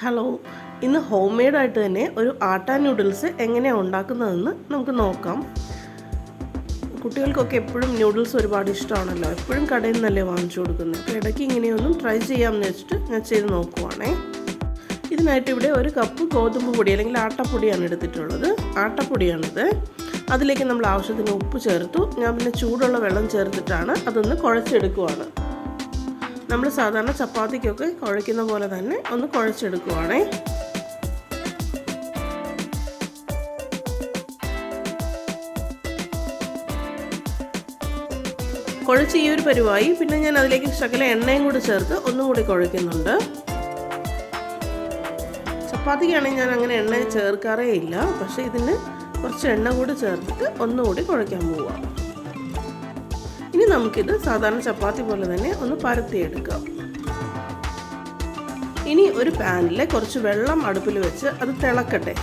Hello ഇന്ന് home മെയ്ഡായിട്ട് തന്നെ ഒരു ആട്ട നൂഡിൽസ് എങ്ങനെയാണ് ഉണ്ടാക്കുന്നതെന്ന് നമുക്ക് നോക്കാം. കുട്ടികൾക്കൊക്കെ എപ്പോഴും നൂഡിൽസ് ഒരുപാട് ഇഷ്ടമാണല്ലോ. എപ്പോഴും കടയിൽ നിന്നല്ലേ വാങ്ങിച്ചു കൊടുക്കുന്നത്. അപ്പോൾ ഇടയ്ക്ക് ഇങ്ങനെയൊന്നും ട്രൈ ചെയ്യാമെന്ന് വെച്ചിട്ട് ഞാൻ ചെയ്ത് നോക്കുവാണേ. ഇതിനായിട്ട് ഇവിടെ ഒരു കപ്പ് ഗോതമ്പ് പൊടി അല്ലെങ്കിൽ ആട്ടപ്പൊടിയാണ് എടുത്തിട്ടുള്ളത്. ആട്ടപ്പൊടിയാണിത്. അതിലേക്ക് നമ്മൾ ആവശ്യത്തിന് ഉപ്പ് ചേർത്തു. ഞാൻ പിന്നെ ചൂടുള്ള വെള്ളം ചേർത്തിട്ടാണ് അതൊന്ന് കുഴച്ചെടുക്കുവാണ്. നമ്മൾ സാധാരണ ചപ്പാത്തിക്കൊക്കെ കുഴയ്ക്കുന്ന പോലെ തന്നെ ഒന്ന് കുഴച്ചെടുക്കുവാണേ. കുഴച്ച് ഈ ഒരു പരുവായി പിന്നെ ഞാൻ അതിലേക്ക് ശകല എണ്ണയും കൂടി ചേർത്ത് ഒന്നും കൂടി കുഴയ്ക്കുന്നുണ്ട്. ചപ്പാത്തിക്കാണെങ്കിൽ ഞാൻ അങ്ങനെ എണ്ണ ചേർക്കാറേ ഇല്ല പക്ഷേ ഇതിന് കുറച്ച് എണ്ണ കൂടി ചേർത്തിട്ട് ഒന്നുകൂടി കുഴയ്ക്കാൻ പോവാം. ഇനി നമുക്കിത് സാധാരണ ചപ്പാത്തി പോലെ തന്നെ ഒന്ന് പരത്തിയെടുക്കാം. ഇനി ഒരു പാനിൽ കുറച്ച് വെള്ളം അടുപ്പിൽ വെച്ച് അത് തിളക്കട്ടെ.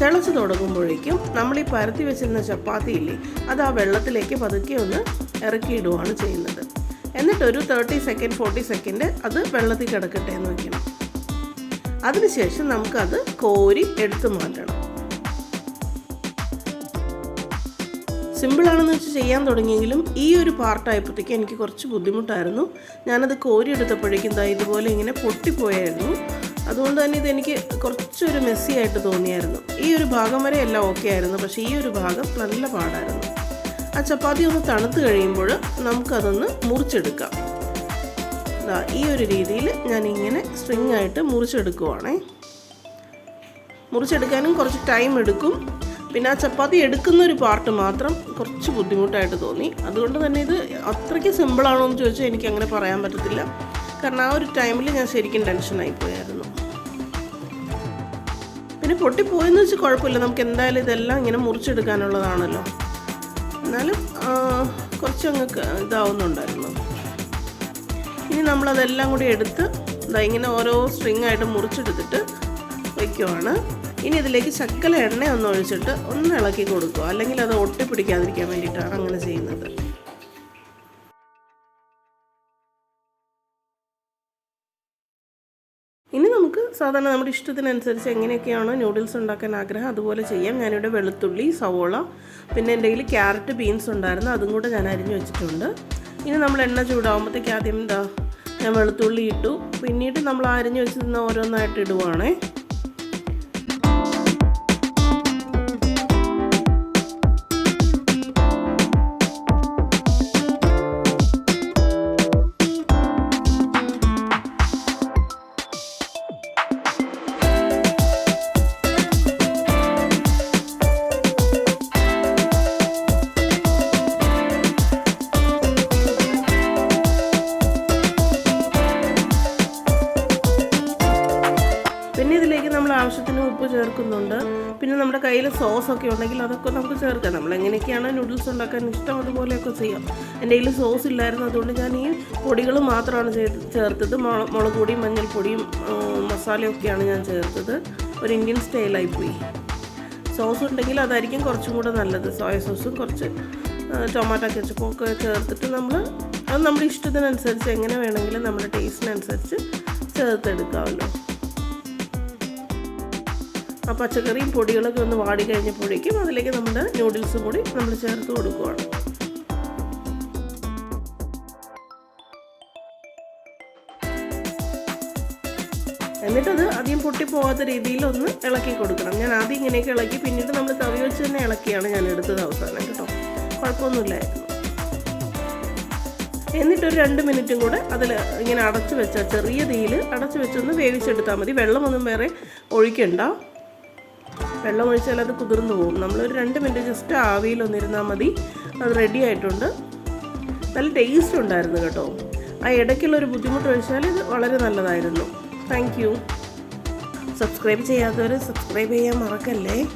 തിളച്ച് തുടങ്ങുമ്പോഴേക്കും നമ്മൾ ഈ പരത്തി വെച്ചിരുന്ന ചപ്പാത്തി ഇല്ലേ അത് ആ വെള്ളത്തിലേക്ക് പതുക്കെ ഒന്ന് ഇറക്കിയിടുകയാണ് ചെയ്യുന്നത്. എന്നിട്ട് ഒരു തേർട്ടി സെക്കൻഡ് ഫോർട്ടി സെക്കൻഡ് അത് വെള്ളത്തിൽ കിടക്കട്ടെ എന്ന് വയ്ക്കണം അതിനുശേഷം നമുക്കത് കോരി എടുത്തു മാറ്റണം. സിമ്പിളാണെന്ന് വെച്ച് ചെയ്യാൻ തുടങ്ങിയെങ്കിലും ഈ ഒരു പാർട്ടായപ്പോഴത്തേക്ക് എനിക്ക് കുറച്ച് ബുദ്ധിമുട്ടായിരുന്നു. ഞാനത് കോരിയെടുത്തപ്പോഴേക്കും ദാ ഇതുപോലെ ഇങ്ങനെ പൊട്ടിപ്പോയായിരുന്നു. അതുകൊണ്ട് തന്നെ ഇതെനിക്ക് കുറച്ചൊരു മെസ്സി ആയിട്ട് തോന്നിയായിരുന്നു. ഈ ഒരു ഭാഗം വരെ എല്ലാം ഓക്കെ ആയിരുന്നു. പക്ഷേ ഈ ഒരു ഭാഗം നല്ല പാടായിരുന്നു. ആ ചപ്പാത്തി ഒന്ന് തണുത്ത് കഴിയുമ്പോൾ നമുക്കതൊന്ന് മുറിച്ചെടുക്കാം. ഈ ഒരു രീതിയിൽ ഞാൻ ഇങ്ങനെ സ്ട്രിങ് ആയിട്ട് മുറിച്ചെടുക്കുവാണേ. മുറിച്ചെടുക്കാനും കുറച്ച് ടൈം എടുക്കും. പിന്നെ ആ ചപ്പാത്തി എടുക്കുന്ന ഒരു പാർട്ട് മാത്രം കുറച്ച് ബുദ്ധിമുട്ടായിട്ട് തോന്നി. അതുകൊണ്ട് തന്നെ ഇത് അത്രയ്ക്ക് സിമ്പിളാണോ എന്ന് ചോദിച്ചാൽ എനിക്ക് അങ്ങനെ പറയാൻ പറ്റത്തില്ല. കാരണം ആ ഒരു ടൈമിൽ ഞാൻ ശരിക്കും ടെൻഷനായി പോയായിരുന്നു. പിന്നെ പൊട്ടിപ്പോയെന്ന് വെച്ചാൽ കുഴപ്പമില്ല. നമുക്ക് എന്തായാലും ഇതെല്ലാം ഇങ്ങനെ മുറിച്ചെടുക്കാനുള്ളതാണല്ലോ. എന്നാലും കുറച്ച് അങ്ങ് ഇതാവുന്നുണ്ടായിരുന്നു. ഇനി നമ്മളതെല്ലാം കൂടി എടുത്ത് ഇതാ ഇങ്ങനെ ഓരോ സ്ട്രിങ് ആയിട്ട് മുറിച്ചെടുത്തിട്ട് വയ്ക്കുവാണ് ഇനി ഇതിലേക്ക് ശക്കല എണ്ണ ഒന്ന് ഒഴിച്ചിട്ട് ഒന്ന് ഇളക്കി കൊടുക്കുക. അല്ലെങ്കിൽ അത് ഒട്ടിപ്പിടിക്കാതിരിക്കാൻ വേണ്ടിയിട്ടാണ് അങ്ങനെ ചെയ്യുന്നത്. ഇനി നമുക്ക് സാധാരണ നമ്മുടെ ഇഷ്ടത്തിനനുസരിച്ച് എങ്ങനെയൊക്കെയാണോ നൂഡിൽസ് ഉണ്ടാക്കാൻ ആഗ്രഹം അതുപോലെ ചെയ്യാം. ഞാനിവിടെ വെളുത്തുള്ളി സവോള പിന്നെ എന്റെ കയ്യിൽ ക്യാരറ്റ് ബീൻസ് ഉണ്ടായിരുന്നു. അതും കൂടെ ഞാൻ അരിഞ്ഞു വെച്ചിട്ടുണ്ട്. ഇനി നമ്മൾ എണ്ണ ചൂടാകുമ്പോഴത്തേക്ക് ആദ്യം എന്താ ഞാൻ വെളുത്തുള്ളി ഇട്ടു. പിന്നീട് നമ്മൾ അരിഞ്ഞു വെച്ചിരുന്ന ഓരോന്നായിട്ട് ഇടുവാണേ. ആവശ്യത്തിന് ഉപ്പ് ചേർക്കുന്നുണ്ട്. പിന്നെ നമ്മുടെ കയ്യിൽ സോസൊക്കെ ഉണ്ടെങ്കിൽ അതൊക്കെ നമുക്ക് ചേർക്കാം. നമ്മൾ എങ്ങനെയൊക്കെയാണ് നൂഡിൽസ് ഉണ്ടാക്കാൻ ഇഷ്ടം അതുപോലെയൊക്കെ ചെയ്യാം. എന്റെ കയ്യിൽ സോസ് ഇല്ലായിരുന്നു. അതുകൊണ്ട് ഞാൻ ഈ പൊടികൾ മാത്രമാണ് ചേർത്തത്. മുളക് പൊടിയും മഞ്ഞൾപ്പൊടിയും മസാലയൊക്കെയാണ് ഞാൻ ചേർത്തത്. ഒരു ഇന്ത്യൻ സ്റ്റൈലായി പോയി. സോസ് ഉണ്ടെങ്കിൽ അതായിരിക്കും കുറച്ചും കൂടെ നല്ലത്. സോയ സോസും കുറച്ച് ടൊമാറ്റോ കെച്ചപ്പും ഒക്കെ ചേർത്തിട്ട് നമ്മൾ അത് നമ്മുടെ ഇഷ്ടത്തിനനുസരിച്ച് എങ്ങനെ വേണമെങ്കിലും നമ്മുടെ ടേസ്റ്റിനനുസരിച്ച് ചേർത്തെടുക്കാമല്ലോ. ആ പച്ചക്കറിയും പൊടികളൊക്കെ ഒന്ന് വാടി കഴിഞ്ഞപ്പോഴേക്കും അതിലേക്ക് നമ്മുടെ നൂഡിൽസും കൂടി നമ്മൾ ചേർത്ത് കൊടുക്കുകയാണ് എന്നിട്ടത് അധികം പൊട്ടിപ്പോകാത്ത രീതിയിൽ ഒന്ന് ഇളക്കി കൊടുക്കണം. ഞാൻ ആദ്യം ഇങ്ങനെയൊക്കെ ഇളക്കി പിന്നീട് നമ്മൾ തവി വെച്ച് തന്നെ ഇളക്കിയാണ് ഞാൻ എടുത്തത് അവസാനം കേട്ടോ. കുഴപ്പമൊന്നുമില്ലായിരുന്നു എന്നിട്ടൊരു രണ്ട് മിനിറ്റും കൂടെ അതിൽ ഇങ്ങനെ അടച്ചു വെച്ചാൽ ചെറിയ തീയിൽ അടച്ചു വെച്ചൊന്ന് വേവിച്ചെടുത്താൽ മതി. വെള്ളമൊന്നും വേറെ ഒഴിക്കണ്ട. വെള്ളം ഒഴിച്ചാൽ അത് കുതിർന്നു പോകും. നമ്മളൊരു രണ്ട് മിനിറ്റ് ജസ്റ്റ് ആവിയിലൊന്നിരുന്നാൽ മതി. അത് റെഡി ആയിട്ടുണ്ട്. നല്ല ടേസ്റ്റ് ഉണ്ടായിരുന്നു കേട്ടോ. ആ ഇടയ്ക്കുള്ളൊരു ബുദ്ധിമുട്ട് ഒഴിച്ചാൽ ഇത് വളരെ നല്ലതായിരുന്നു. താങ്ക് യു സബ്സ്ക്രൈബ് ചെയ്യാത്തവർ സബ്സ്ക്രൈബ് ചെയ്യാൻ മറക്കല്ലേ?